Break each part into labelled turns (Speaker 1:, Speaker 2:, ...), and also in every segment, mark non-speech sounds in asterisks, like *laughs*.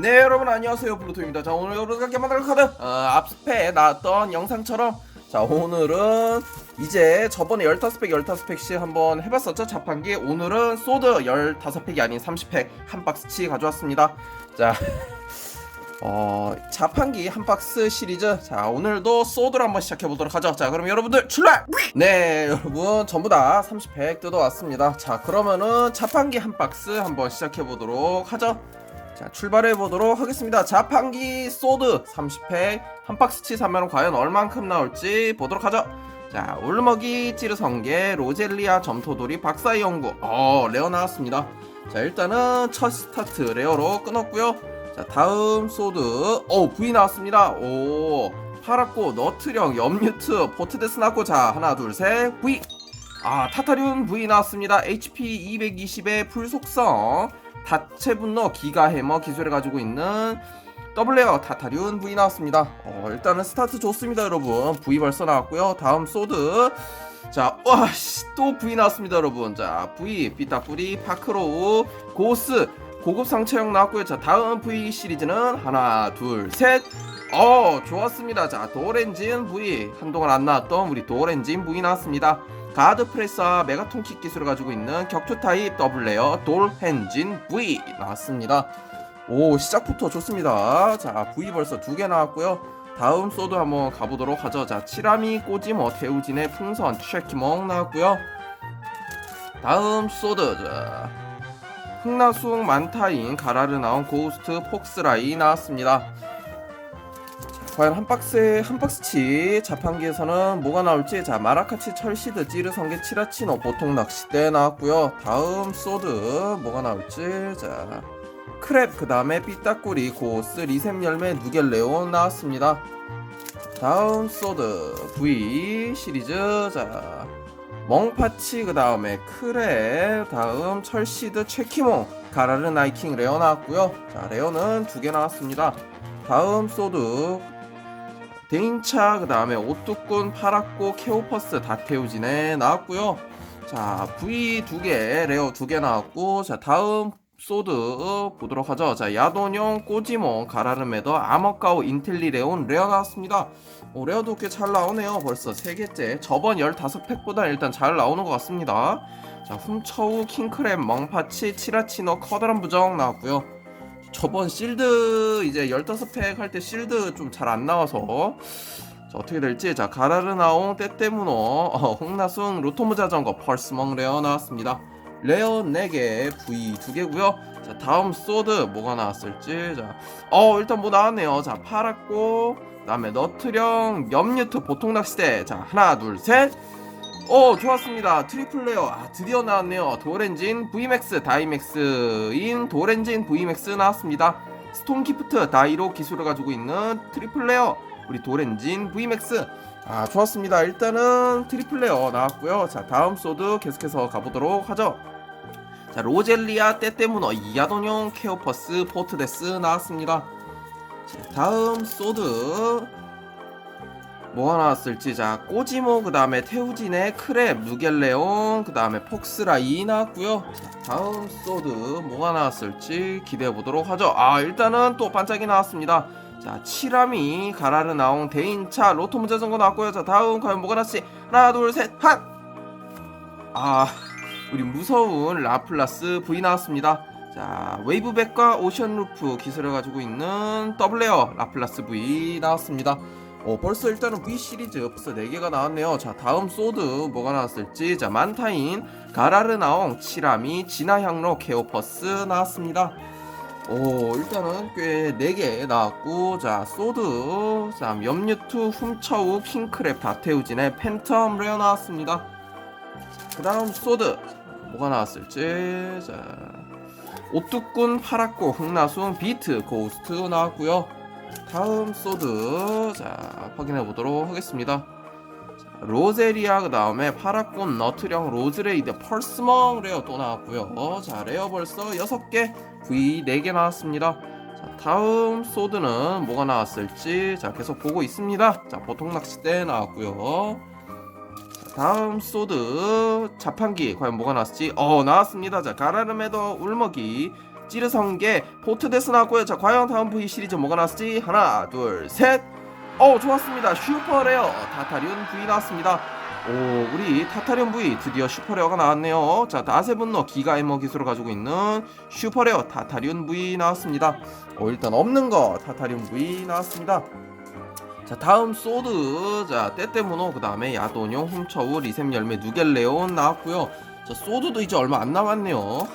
Speaker 1: 네 여러분 안녕하세요. 블루토입니다. 자 오늘 여러분께 만날 카드 어, 앞에 나왔던 영상처럼. 자 오늘은 이제 저번에 15팩 15팩씩 한번 해봤었죠? 자판기 오늘은 소드 15팩이 아닌 30팩 한 박스치 가져왔습니다. 자 *laughs* 어, 자판기 한 박스 시리즈. 자 오늘도 소드를 한번 시작해보도록 하죠. 자 그럼 여러분들 출발! 네 여러분 전부 다 30팩 뜯어왔습니다. 자 그러면은 자판기 한 박스 한번 시작해보도록 하죠 자 출발해 보도록 하겠습니다. 자판기 소드 30팩 한 박스치 사면 과연 얼만큼 나올지 보도록 하죠. 자 올먹이 찌르성게 로젤리아 점토돌이 박사의 연구 어 레어 나왔습니다. 자 일단은 첫 스타트 레어로 끊었고요. 자 다음 소드 어 V 나왔습니다. 오 파랗고 너트령 염유트 포트데스 나고 자 하나 둘 셋 V 아 타타륜 V 나왔습니다. HP 220의 풀속성 다체 분노 기가 해머 기술을 가지고 있는 더블레어 타타륜 V 나왔습니다. 어, 일단은 스타트 좋습니다, 여러분. V 벌써 나왔고요. 다음 소드. 자, 와, 씨, 또 V 나왔습니다, 여러분. 자, V, 삐따뿌리, 파크로우, 고스, 고급 상처형 나왔고요. 자, 다음 V 시리즈는 하나, 둘, 셋. 어, 좋았습니다. 자, 도어렌진 V. 한동안 안 나왔던 우리 도어렌진 V 나왔습니다. 가드 프레스와 메가톤킥 기술을 가지고 있는 격투 타입 더블 레어 돌 hen진 V 나왔습니다. 오 시작부터 좋습니다. 자 V 벌써 두 개 나왔고요. 다음 소드 한번 가보도록 하죠. 자 치라미 꼬지모 태우진의 풍선 쉐키몽 나왔고요. 다음 소드 자 흥나숭 만타인 가라르 나온 고우스트 폭스라이 나왔습니다. 과연 한 박스에 한 박스치. 자판기에서는 뭐가 나올지. 자 마라카치 철시드 찌르성게 치라치노 보통 낚싯대 나왔고요. 다음 소드 뭐가 나올지. 자 크랩 그 다음에 삐따꾸리 고스 리셈 열매 누겔레온 나왔습니다. 다음 소드 V 시리즈. 자 멍파치 그 다음에 크랩 다음 철시드 체키몽 가라르 나이킹 레어 나왔고요. 자 레어는 두 개 나왔습니다. 다음 소드 데인차 그 다음에 오뚜꾼 파랗고 케오퍼스 다테우진에 나왔고요. 자 V 두개 레어 두 개 나왔고 자 다음 소드 보도록 하죠. 자 야돈용 꼬지몽 가라르메더 아머까오 인텔리레온 레어 나왔습니다. 오, 레어도 꽤 잘 나오네요. 벌써 세 개째. 저번 15팩보다 일단 잘 나오는 것 같습니다. 자 훔쳐우 킹크랩 멍파치 치라치노 커다란 부정 나왔고요 저번 실드 이제 15팩 할 때 실드 좀 잘 안 나와서. 자, 어떻게 될지. 자 가라르나옹 때때문어 어, 홍나숭 로토무 자전거 펄스멍 레어 나왔습니다. 레어 4개 V 2개고요. 자 다음 소드 뭐가 나왔을지. 자어 일단 뭐 나왔네요. 자 파랗고 그 다음에 너트령 염유트 보통 낚시대. 자 하나 둘셋 오 좋았습니다. 트리플 레어. 아 드디어 나왔네요. 도렌진 VMAX 다이맥스인 도렌진 VMAX 나왔습니다. 스톤 기프트 다이로 기술을 가지고 있는 트리플 레어. 우리 도렌진 VMAX 아 좋았습니다. 일단은 트리플 레어 나왔고요. 자 다음 소드 계속해서 가보도록 하죠. 자 로젤리아 때때문어 이야돈용 케오퍼스 포트데스 나왔습니다. 자 다음 소드 뭐가 나왔을지. 자 꼬지모 그 다음에 태우진의 크랩 누겔레온 그 다음에 폭스라이 나왔고요. 자, 다음 소드 뭐가 나왔을지 기대해 보도록 하죠. 아 일단은 또 반짝이 나왔습니다. 자 치라미 가라르 나온 대인차 로토 문자전거 나왔고요. 자 다음 과연 뭐가 나왔지. 하나 둘 셋 한 아 우리 무서운 라플라스 V 나왔습니다. 자 웨이브백과 오션루프 기술을 가지고 있는 더블레어 라플라스 V 나왔습니다 어, 벌써 일단은 V 시리즈 벌써 4개가 나왔네요. 자, 다음 소드 뭐가 나왔을지. 자, 만타인, 가라르나옹, 치라미, 진화향로, 케오퍼스 나왔습니다. 오, 일단은 꽤 4개 나왔고, 자, 소드, 자, 염유투, 훔쳐우, 킹크랩, 다테우진의 팬텀 레어 나왔습니다. 그 다음 소드, 뭐가 나왔을지. 자, 오뚜꾼, 파랗고, 흥나숭, 비트, 고스트 나왔고요 다음 소드. 자 확인해 보도록 하겠습니다. 자, 로제리아 그 다음에 파라콘 너트령 로즈레이드 펄스멍 레어 또 나왔고요. 자 레어 벌써 6개 V 4개 나왔습니다. 자 다음 소드는 뭐가 나왔을지 자 계속 보고 있습니다. 자 보통 낚싯대 나왔고요. 자, 다음 소드 자판기 과연 뭐가 나왔을지. 어 나왔습니다. 자 가라르메더 울먹이 찌르성게 포트데스 나왔고요. 자 과연 다음 V 시리즈 뭐가 나왔을지. 하나 둘셋. 어 좋았습니다. 슈퍼레어. 타타리온 V 나왔습니다. 오 우리 타타리온 V 드디어 슈퍼레어가 나왔네요. 자 다세분노 기가 에머 기술을 가지고 있는 슈퍼레어 타타리온 V 나왔습니다. 어 일단 없는 거 타타리온 V 나왔습니다. 자 다음 소드. 자 때때문어 그 다음에 야도뇽 훔쳐우 리셈 열매 누겔레온 나왔고요. 자 소드도 이제 얼마 안 남았네요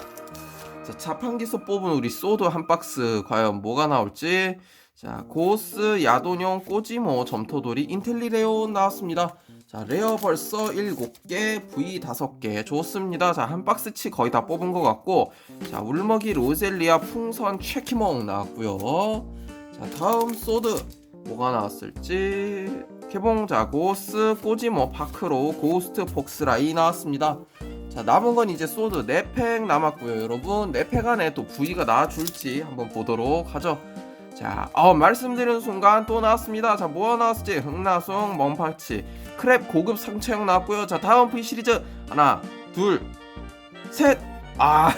Speaker 1: 자 자판기서 뽑은 우리 소드 한 박스 과연 뭐가 나올지? 자 고스 야도뇽 꼬지모 점토돌이 인텔리레온 나왔습니다. 자 레어 벌써 7개 V 5개. 좋습니다. 자 한 박스치 거의 다 뽑은 것 같고. 자 울먹이 로젤리아 풍선 체키몽 나왔고요. 자 다음 소드 뭐가 나왔을지. 개봉자 고스 꼬지모 파크로 고스트 폭스라이 나왔습니다 자 남은 건 이제 소드 4팩 남았고요 여러분. 4팩 안에 또 V가 나와줄지 한번 보도록 하죠. 자 어, 말씀드리는 순간 또 나왔습니다. 자 뭐가 나왔을지? 흑나송 멍파치 크랩 고급 상체형 나왔고요. 자 다음 V 시리즈 하나 둘 셋 아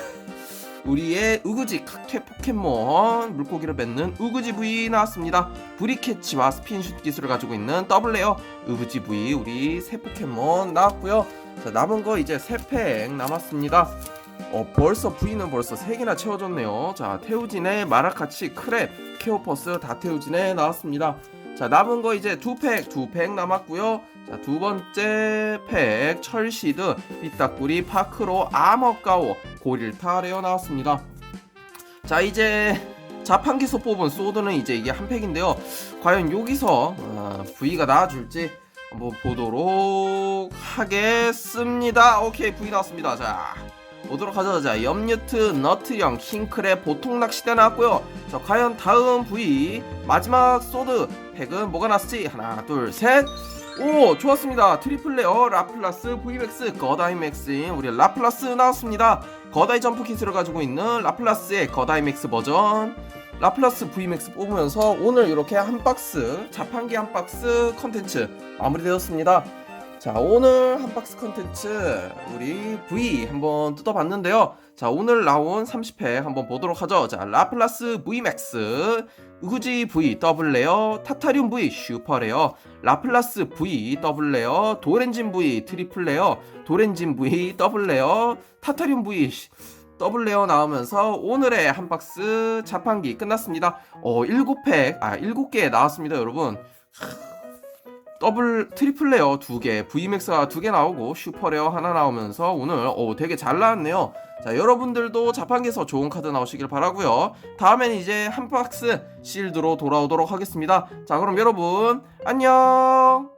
Speaker 1: 우리의 우그지 각퇴 포켓몬 물고기를 뱉는 우그지 V 나왔습니다. 브리캐치와 스핀슛 기술을 가지고 있는 더블레어 우그지 V 우리 새 포켓몬 나왔고요. 자 남은 거 이제 세팩 남았습니다. 어 벌써 V는 벌써 3개나 채워졌네요. 자 태우진의 마라카치 크랩 케오퍼스 다 태우진에 나왔습니다. 자 남은 거 이제 두 팩 두 팩 남았고요. 자 두 번째 팩 철시드 삐딱구리 파크로 아머까오 고릴타 레어 나왔습니다. 자 이제 자판기서 뽑은 소드는 이제 이게 한 팩인데요. 과연 여기서 어, V가 나와줄지 한번 보도록 하겠습니다. 오케이 V 나왔습니다. 자 보도록 하죠. 자 염유트 너트형 킹크랩 보통 낚시대 나왔고요. 자 과연 다음 V 마지막 소드 팩은 뭐가 났을지 하나 둘 셋. 오 좋았습니다 트리플 레어 라플라스 VMAX 거다이맥스인 우리 라플라스 나왔습니다 거다이 점프 킷을 가지고 있는 라플라스의 거다이맥스 버전 라플라스 VMAX 뽑으면서 오늘 이렇게 한 박스 자판기 한 박스 컨텐츠 마무리되었습니다 자 오늘 한 박스 컨텐츠 우리 V 한번 뜯어봤는데요 자 오늘 나온 30회 한번 보도록 하죠 자 라플라스 VMAX 우구지 V 더블 레어 타타리움 V 슈퍼 레어 라플라스 V 더블 레어 도렌진 V 트리플 레어 도렌진 V 더블 레어 타타리움 V 더블 레어 나오면서 오늘의 한 박스 자판기 끝났습니다. 어 7팩 아 7개 나왔습니다, 여러분. 더블 트리플 레어 2개, VMAX가 2개 나오고 슈퍼 레어 하나 나오면서 오늘 어 되게 잘 나왔네요. 자, 여러분들도 자판기에서 좋은 카드 나오시길 바라고요. 다음엔 이제 한 박스 실드로 돌아오도록 하겠습니다. 자, 그럼 여러분 안녕.